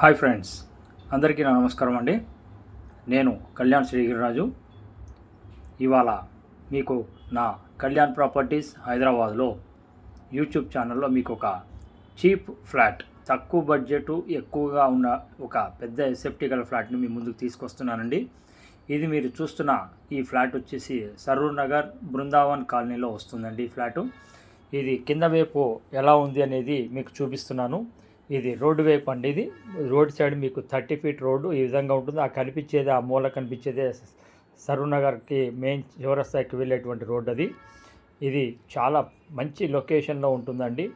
Hi friends అందరికీ నా నమస్కారం అండి. నేను కళ్యాణ్ శ్రీగిరిరాజు. ఇవాళ మీకు నా కళ్యాణ్ ప్రాపర్టీస్ హైదరాబాద్లో యూట్యూబ్ ఛానల్లో మీకు ఒక చీప్ ఫ్లాట్ తక్కువ బడ్జెట్ ఎక్కువగా ఉన్న ఒక పెద్ద ఎసెప్టీ ఫ్లాట్ని మీ ముందుకు తీసుకొస్తున్నానండి. ఇది మీరు చూస్తున్న ఈ ఫ్లాట్ వచ్చేసి సరూర్ నగర్ బృందావన్ కాలనీలో వస్తుందండి ఈ ఫ్లాటు. ఇది కింద వైపు ఎలా ఉంది అనేది మీకు చూపిస్తున్నాను. ఇది రోడ్డు వైపు అండి ఇది. రోడ్ సైడ్ మీకు థర్టీ ఫీట్ రోడ్డు ఈ విధంగా ఉంటుంది. ఆ కనిపించేది ఆ మూల కనిపించేదే సరూర్ మెయిన్ చివరస్థాయికి వెళ్ళేటువంటి రోడ్ అది. ఇది చాలా మంచి లొకేషన్లో ఉంటుందండి.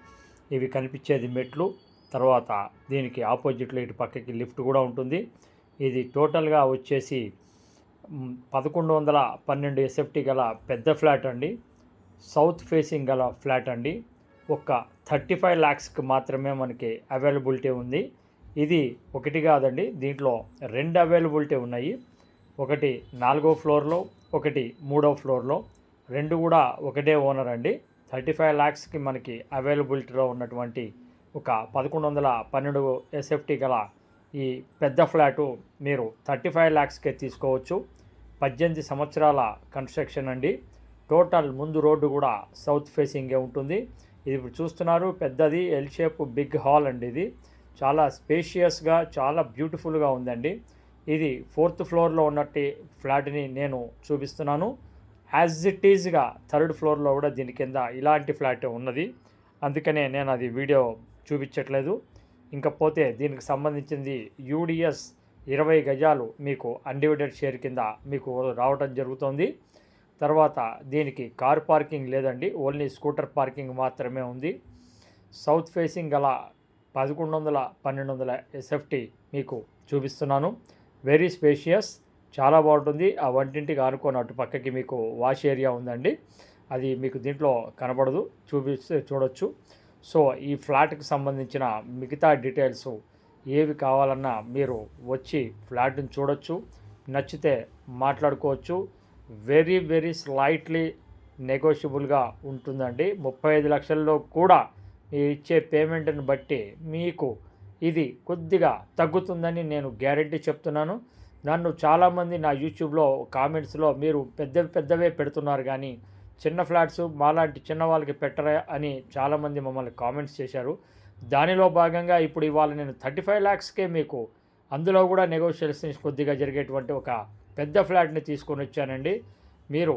ఇవి కనిపించేది మెట్లు తర్వాత దీనికి ఆపోజిట్లో ఇటు పక్కకి లిఫ్ట్ కూడా ఉంటుంది. ఇది టోటల్గా వచ్చేసి పదకొండు వందల పన్నెండు ఎస్ఎఫ్టీ గల పెద్ద ఫ్లాట్ అండి. సౌత్ ఫేసింగ్ గల ఫ్లాట్ అండి. ఒక థర్టీ ఫైవ్ ల్యాక్స్కి మాత్రమే మనకి అవైలబిలిటీ ఉంది. ఇది ఒకటి కాదండి దీంట్లో రెండు అవైలబిలిటీ ఉన్నాయి. ఒకటి నాలుగో ఫ్లోర్లో ఒకటి మూడో ఫ్లోర్లో రెండు కూడా ఒకటే ఓనర్ అండి. థర్టీ ఫైవ్ ల్యాక్స్కి మనకి అవైలబిలిటీలో ఉన్నటువంటి ఒక పదకొండు వందల పన్నెండు ఎస్ఎఫ్టీ గల ఈ పెద్ద ఫ్లాటు మీరు థర్టీ ఫైవ్ ల్యాక్స్కే తీసుకోవచ్చు. పద్దెనిమిది సంవత్సరాల కన్స్ట్రక్షన్ అండి. టోటల్ ముందు రోడ్డు కూడా సౌత్ ఫేసింగే ఉంటుంది. ఇది ఇప్పుడు చూస్తున్నారు. పెద్దది ఎల్ షేప్ బిగ్ హాల్ అండి ఇది. చాలా స్పేషియస్గా చాలా బ్యూటిఫుల్గా ఉందండి. ఇది ఫోర్త్ ఫ్లోర్లో ఉన్నట్టు ఫ్లాట్ని నేను చూపిస్తున్నాను. యాజ్ ఇట్ ఈజ్గా థర్డ్ ఫ్లోర్లో కూడా దీని కింద ఇలాంటి ఫ్లాట్ ఉన్నది. అందుకనే నేను అది వీడియో చూపించట్లేదు. ఇంకా పోతే దీనికి సంబంధించింది యూడిఎస్ ఇరవై గజాలు మీకు అన్డివైడెడ్ షేర్ కింద మీకు రావడం జరుగుతుంది. తర్వాత దీనికి కార్ పార్కింగ్ లేదండి. ఓన్లీ స్కూటర్ పార్కింగ్ మాత్రమే ఉంది. సౌత్ ఫేసింగ్ గల పదకొండు వందల పన్నెండు వందల ఎస్ఎఫ్టీ మీకు చూపిస్తున్నాను. వెరీ స్పేషియస్ చాలా బాగుంటుంది. ఆ వంటింటికి ఆనుకొని అటు పక్కకి మీకు వాష్ ఏరియా ఉందండి. అది మీకు దీంట్లో కనబడదు చూపిస్తే చూడొచ్చు. సో ఈ ఫ్లాట్కి సంబంధించిన మిగతా డీటెయిల్స్ ఏవి కావాలన్నా మీరు వచ్చి ఫ్లాట్ని చూడొచ్చు నచ్చితే మాట్లాడుకోవచ్చు. వెరీ వెరీ స్లైట్లీ నెగోషియబుల్గా ఉంటుందండి. ముప్పై ఐదు లక్షల్లో కూడా మీరు ఇచ్చే పేమెంట్ని బట్టి మీకు ఇది కొద్దిగా తగ్గుతుందని నేను గ్యారంటీ చెప్తున్నాను. నన్ను చాలామంది నా యూట్యూబ్లో కామెంట్స్లో మీరు పెద్ద పెద్దవే పెడుతున్నారు కానీ చిన్న ఫ్లాట్స్ మాలాంటి చిన్న వాళ్ళకి పెట్టరా అని చాలామంది మమ్మల్ని కామెంట్స్ చేశారు. దానిలో భాగంగా ఇప్పుడు ఇవాళ నేను థర్టీ ఫైవ్ ల్యాక్స్కే మీకు అందులో కూడా నెగోషియేషన్స్ కొద్దిగా జరిగేటువంటి ఒక పెద్ద ఫ్లాట్ని తీసుకొని వచ్చానండి. మీరు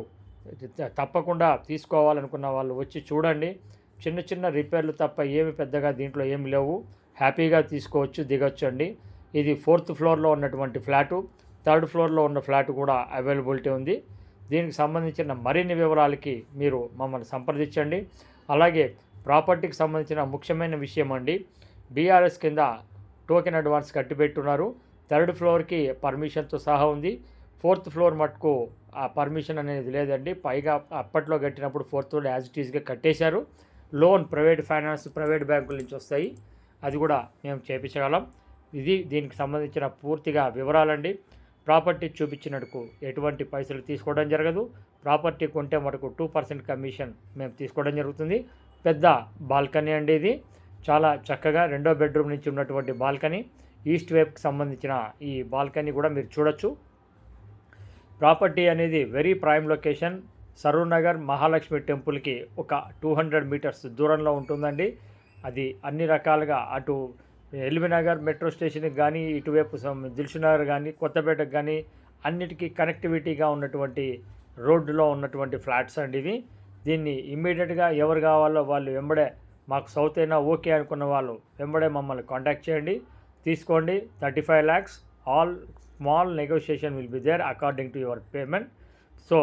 తప్పకుండా తీసుకోవాలనుకున్న వాళ్ళు వచ్చి చూడండి. చిన్న చిన్న రిపేర్లు తప్ప ఏమి పెద్దగా దీంట్లో ఏమి లేవు. హ్యాపీగా తీసుకోవచ్చు దిగొచ్చు అండి ఇది ఫోర్త్ ఫ్లోర్లో ఉన్నటువంటి ఫ్లాటు. థర్డ్ ఫ్లోర్లో ఉన్న ఫ్లాట్ కూడా అవైలబిలిటీ ఉంది. దీనికి సంబంధించిన మరిన్ని వివరాలకి మీరు మమ్మల్ని సంప్రదించండి. అలాగే ప్రాపర్టీకి సంబంధించిన ముఖ్యమైన విషయం అండి. బీఆర్ఎస్ కింద టోకెన్ అడ్వాన్స్ కట్టిపెట్టున్నారు. థర్డ్ ఫ్లోర్కి పర్మిషన్తో సహా ఉంది. ఫోర్త్ ఫ్లోర్ మటుకు ఆ పర్మిషన్ అనేది లేదండి. పైగా అప్పట్లో కట్టినప్పుడు ఫోర్త్ ఫ్లోర్ యాజ్ ఇట్ ఈస్గా కట్టేశారు. లోన్ ప్రైవేట్ ఫైనాన్స్ ప్రైవేట్ బ్యాంకుల నుంచి వస్తాయి. అది కూడా మేము చేపించగలం. ఇది దీనికి సంబంధించిన పూర్తిగా వివరాలండి. ప్రాపర్టీ చూపించినట్టుకు ఎటువంటి పైసలు తీసుకోవడం జరగదు. ప్రాపర్టీ కొంటే మటుకు టూ పర్సెంట్ కమిషన్ మేము తీసుకోవడం జరుగుతుంది. పెద్ద బాల్కనీ అండి ఇది. చాలా చక్కగా రెండో బెడ్రూమ్ నుంచి ఉన్నటువంటి బాల్కనీ. ఈస్ట్ వైపుకి సంబంధించిన ఈ బాల్కనీ కూడా మీరు చూడొచ్చు. ప్రాపర్టీ అనేది very prime location. Saroornagar Mahalakshmi టెంపుల్కి ఒక టూ హండ్రెడ్ మీటర్స్ దూరంలో ఉంటుందండి. అది అన్ని రకాలుగా అటు ఎల్బీనగర్ మెట్రో స్టేషన్కి కానీ ఇటువైపు దిల్సునగర్ కానీ కొత్తపేటకు కానీ అన్నిటికీ కనెక్టివిటీగా ఉన్నటువంటి రోడ్డులో ఉన్నటువంటి ఫ్లాట్స్ అండి ఇవి. దీన్ని ఇమ్మీడియట్గా ఎవరు కావాలో వాళ్ళు వెంబడే మాకు సౌత్ అయినా ఓకే అనుకున్న వాళ్ళు వెంబడే మమ్మల్ని కాంటాక్ట్ చేయండి. తీసుకోండి. Thirty five lakhs. All small negotiation will be there according to your payment so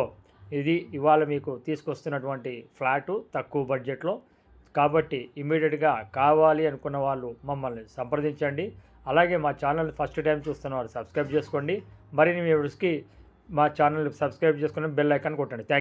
ఇది ఇవాళ మీకు తీసుకొస్తున్నటువంటి ఫ్లాటు తక్కువ బడ్జెట్లో కాబట్టి ఇమీడియట్గా కావాలి అనుకున్న వాళ్ళు మమ్మల్ని సంప్రదించండి. అలాగే మా ఛానల్ ఫస్ట్ టైం చూస్తున్న వాళ్ళు సబ్స్క్రైబ్ చేసుకోండి. మరిన్ని వ్యూవర్స్కి మా ఛానల్ సబ్స్క్రైబ్ చేసుకుని బెల్ ఐకాన్ కొట్టండి. థ్యాంక్